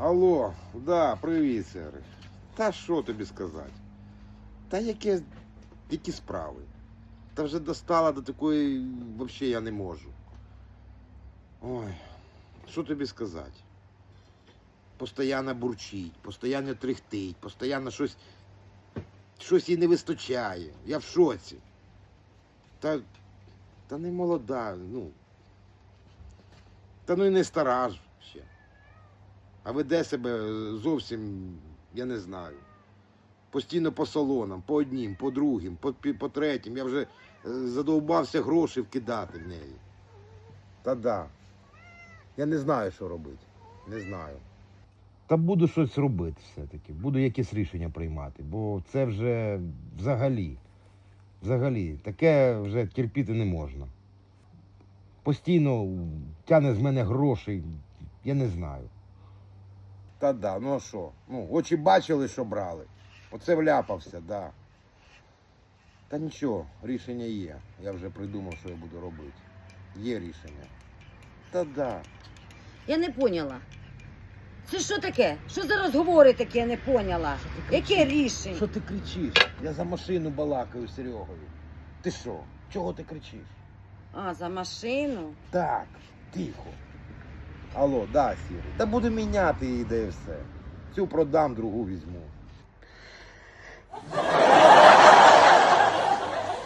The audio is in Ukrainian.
Алло, да, привіт, Серий. Та що тобі сказати? Та яке, які справи? Та вже достала до такої, взагалі я не можу. Ой, що тобі сказати? Постоянно бурчить, постійно трихтить, постійно щось, щось їй не вистачає. Я в шоці. Та, та не молода, ну. Та ну і не стара ж. А веде себе зовсім, я не знаю. Постійно по салонам, по однім, по другим, по, по третім. Я вже е, задовбався гроші вкидати в неї. Та да. Я не знаю, що робити. Не знаю. Та буду щось робити все-таки, буду якісь рішення приймати, бо це вже взагалі, взагалі, таке вже терпіти не можна. Постійно тяне з мене гроші, я не знаю. Та да, ну а що? Ну, очі бачили, що брали. Оце вляпався, да. Та нічого, рішення є. Я вже придумав, що я буду робити. Є рішення. Та да. Я не поняла. Це що таке? Що за розговори такі, я не поняла? Яке рішення? Що ти кричиш? Я за машину балакаю з Серегою. Ти що? Чого ти кричиш? А, за машину? Так, тихо. Алло, да, Сірий. Та буду міняти її, де все. Цю продам, другу візьму.